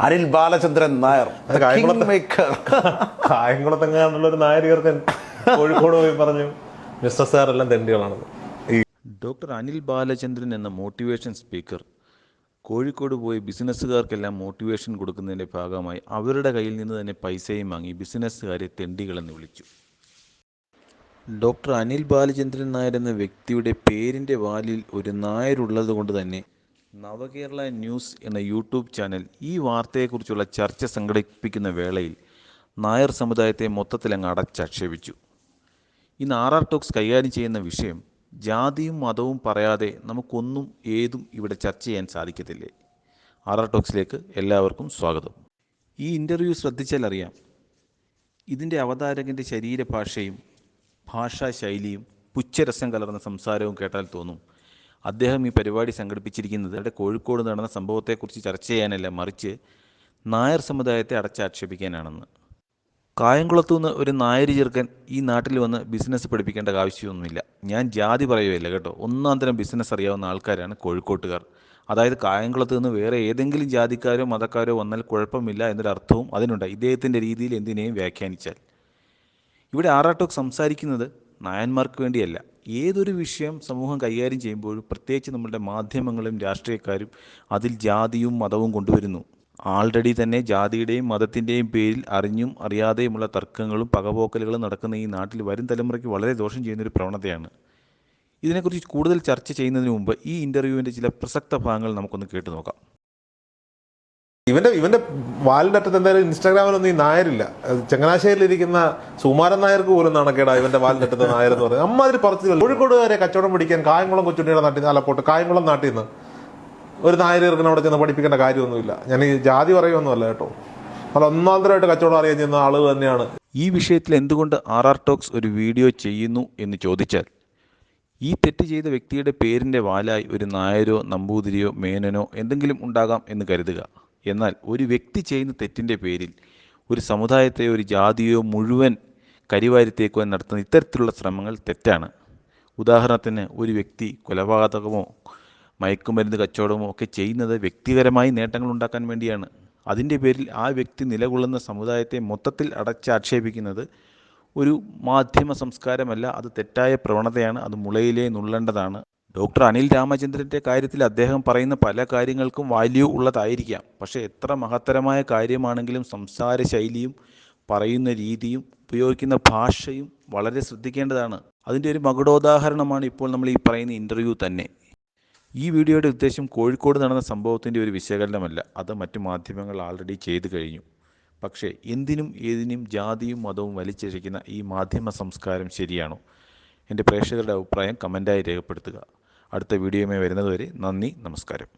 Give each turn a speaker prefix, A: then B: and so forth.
A: അനിൽ ബാലചന്ദ്രൻ നായർ
B: കായംകുളത്തെങ്ങാനുള്ളൊരു നായർ കീർത്തൻ കോഴിക്കോട് പോയി പറഞ്ഞു mister sir എല്ലാം തെണ്ടികളാണെന്ന്
C: ഡോക്ടർ അനിൽ ബാലചന്ദ്രൻ എന്ന മോട്ടിവേഷൻ സ്പീക്കർ കോഴിക്കോട് പോയി ബിസിനസ്സുകാർക്കെല്ലാം മോട്ടിവേഷൻ കൊടുക്കുന്നതിന്റെ ഭാഗമായി അവരുടെ കയ്യിൽ നിന്ന് തന്നെ പൈസയും വാങ്ങി ബിസിനസ്സുകാരെ തെണ്ടികളെന്ന് വിളിച്ചു. ഡോക്ടർ അനിൽ ബാലചന്ദ്രൻ നായർ എന്ന വ്യക്തിയുടെ പേരിന്റെ വാലിൽ ഒരു നായരുള്ളത് കൊണ്ട് തന്നെ നവകേരള ന്യൂസ് എന്ന യൂട്യൂബ് ചാനൽ ഈ വാർത്തയെക്കുറിച്ചുള്ള ചർച്ച സംഘടിപ്പിക്കുന്ന വേളയിൽ നായർ സമുദായത്തെ മൊത്തത്തിൽ അങ്ങ് അടച്ചാക്ഷേപിച്ചു. ഇന്ന് ആർ ആർ ടോക്സ് കൈകാര്യം ചെയ്യുന്ന വിഷയം ജാതിയും മതവും പറയാതെ നമുക്കൊന്നും ഏതും ഇവിടെ ചർച്ച ചെയ്യാൻ സാധിക്കത്തില്ലേ? ആർ ആർ ടോക്സിലേക്ക് എല്ലാവർക്കും സ്വാഗതം. ഈ ഇന്റർവ്യൂ ശ്രദ്ധിച്ചാൽ അറിയാം ഇതിന്റെ അവതാരകന്റെ ശരീരഭാഷയും ഭാഷാശൈലിയും പുച്ഛരസം കലർന്ന സംസാരവും കേട്ടാൽ തോന്നും അദ്ദേഹം ഈ പരിപാടി സംഘടിപ്പിച്ചിരിക്കുന്നത് അവിടെ കോഴിക്കോട് നടന്ന സംഭവത്തെക്കുറിച്ച് ചർച്ച ചെയ്യാനല്ല മറിച്ച് നായർ സമുദായത്തെ അടച്ചാക്ഷേപിക്കാനാണെന്ന്. കായംകുളത്തു നിന്ന് ഒരു നായർ ചെറുക്കൻ ഈ നാട്ടിൽ വന്ന് ബിസിനസ് പഠിപ്പിക്കേണ്ട ആവശ്യമൊന്നുമില്ല. ഞാൻ ജാതി പറയുകയില്ല കേട്ടോ. ഒന്നാം തരം ബിസിനസ് അറിയാവുന്ന ആൾക്കാരാണ് കോഴിക്കോട്ടുകാർ. അതായത് കായംകുളത്ത് നിന്ന് വേറെ ഏതെങ്കിലും ജാതിക്കാരോ മതക്കാരോ വന്നാൽ കുഴപ്പമില്ല എന്നൊരർത്ഥവും അതിനുണ്ട്. ഇദ്ദേഹത്തിന്റെ രീതിയിൽ എന്തിനേയും വ്യാഖ്യാനിച്ചാൽ. ഇവിടെ ആറാട്ടോക്ക് സംസാരിക്കുന്നത് നായന്മാർക്ക് വേണ്ടിയല്ല. ഏതൊരു വിഷയം സമൂഹം കൈകാര്യം ചെയ്യുമ്പോഴും പ്രത്യേകിച്ച് നമ്മളുടെ മാധ്യമങ്ങളും രാഷ്ട്രീയക്കാരും അതിൽ ജാതിയും മതവും കൊണ്ടുവരുന്നു. ആൾറെഡി തന്നെ ജാതിയുടെയും മതത്തിന്റെയും പേരിൽ അറിഞ്ഞും അറിയാതെയുമുള്ള തർക്കങ്ങളും പകപോക്കലുകളും നടക്കുന്ന ഈ നാട്ടിൽ വരും തലമുറയ്ക്ക് വളരെ ദോഷം ചെയ്യുന്നൊരു പ്രവണതയാണ്. ഇതിനെക്കുറിച്ച് കൂടുതൽ ചർച്ച ചെയ്യുന്നതിന് മുമ്പ് ഈ ഇന്റർവ്യൂവിന്റെ ചില പ്രസക്ത ഭാഗങ്ങൾ നമുക്കൊന്ന് കേട്ടു നോക്കാം.
B: ഇവന്റെ ഇവന്റെ വാലിന്റെ അറ്റത്ത് എന്തായാലും ഇൻസ്റ്റാഗ്രാമിലൊന്നും ഈ നായരില്ല. ചങ്ങനാശ്ശേരിയിലിരിക്കുന്ന സുമാരൻ നായർക്ക് പോലും നാണക്കേടാ ഇവന്റെ വാലിന്റെ അറ്റത്ത് നായർ എന്ന് പറയുന്നത്. അമ്മാതിരി പറച്ചില്ല കോഴിക്കോടുകാരെ കച്ചവടം പിടിക്കാൻ കായംകുളം കൊച്ചുണ്ണിയുടെ നാട്ടിൽ നിന്ന് അലപ്പോട്ട് കായംകുളം നാട്ടിൽ നിന്ന് ഒരു നായർ ചെറുക്കനെ അവിടെ ചെന്ന് പഠിപ്പിക്കേണ്ട കാര്യമൊന്നുമില്ല. ഞാൻ ഈ ജാതി പറയുമൊന്നുമല്ല കേട്ടോ. അത് ഒന്നാന്തരമായിട്ട് കച്ചവടം അറിയാൻ ചെയ്യുന്ന ആൾ തന്നെയാണ്.
C: ഈ വിഷയത്തിൽ എന്തുകൊണ്ട് ആർ ആർ ടോക്സ് ഒരു വീഡിയോ ചെയ്യുന്നു എന്ന് ചോദിച്ചാൽ ഈ തെറ്റ് ചെയ്ത വ്യക്തിയുടെ പേരിന്റെ വാലായി ഒരു നായരോ നമ്പൂതിരിയോ മേനനോ എന്തെങ്കിലും ഉണ്ടാകാം എന്ന് കരുതുക. എന്നാൽ ഒരു വ്യക്തി ചെയ്യുന്ന തെറ്റിന്റെ പേരിൽ ഒരു സമുദായത്തെ ഒരു ജാതിയോ മുഴുവൻ കരിവാരിത്തേക്കുവാൻ നടത്തുന്ന ഇത്തരത്തിലുള്ള ശ്രമങ്ങൾ തെറ്റാണ്. ഉദാഹരണത്തിന് ഒരു വ്യക്തി കൊലപാതകമോ മയക്കുമരുന്ന് കച്ചവടമോ ഒക്കെ ചെയ്യുന്നത് വ്യക്തിപരമായി നേട്ടങ്ങൾ ഉണ്ടാക്കാൻ വേണ്ടിയാണ്. അതിന്റെ പേരിൽ ആ വ്യക്തി നിലകൊള്ളുന്ന സമുദായത്തെ മൊത്തത്തിൽ അടച്ചാക്ഷേപിക്കുന്നത് ഒരു മാധ്യമ സംസ്കാരമല്ല അത് തെറ്റായ പ്രവണതയാണ് അത് മുളയിലേ നുള്ളേണ്ടതാണ്. ഡോക്ടർ അനിൽ രാമചന്ദ്രന്റെ കാര്യത്തിൽ അദ്ദേഹം പറയുന്ന പല കാര്യങ്ങൾക്കും വാല്യൂ ഉള്ളതായിരിക്കാം. പക്ഷേ എത്ര മഹത്തരമായ കാര്യമാണെങ്കിലും സംസാര ശൈലിയും പറയുന്ന രീതിയും ഉപയോഗിക്കുന്ന ഭാഷയും വളരെ ശ്രദ്ധിക്കേണ്ടതാണ്. അതിന്റെ ഒരു മകുടോദാഹരണമാണ് ഇപ്പോൾ നമ്മൾ ഈ പറയുന്ന ഇന്റർവ്യൂ തന്നെ. ഈ വീഡിയോയുടെ ഉദ്ദേശം കോഴിക്കോട് നടന്ന സംഭവത്തിന്റെ ഒരു വിശകലനമല്ല. അത് മറ്റു മാധ്യമങ്ങൾ ആൾറെഡി ചെയ്തു കഴിഞ്ഞു. പക്ഷേ എന്തിനും ഏതിനും ജാതിയും മതവും വലിച്ചിഴയ്ക്കുന്ന ഈ മാധ്യമ സംസ്കാരം ശരിയാണോ? എന്റെ പ്രേക്ഷകരുടെ അഭിപ്രായം കമന്റായി രേഖപ്പെടുത്തുക. അടുത്ത വീഡിയോയുമായി വരുന്നതുവരെ നന്ദി നമസ്കാരം.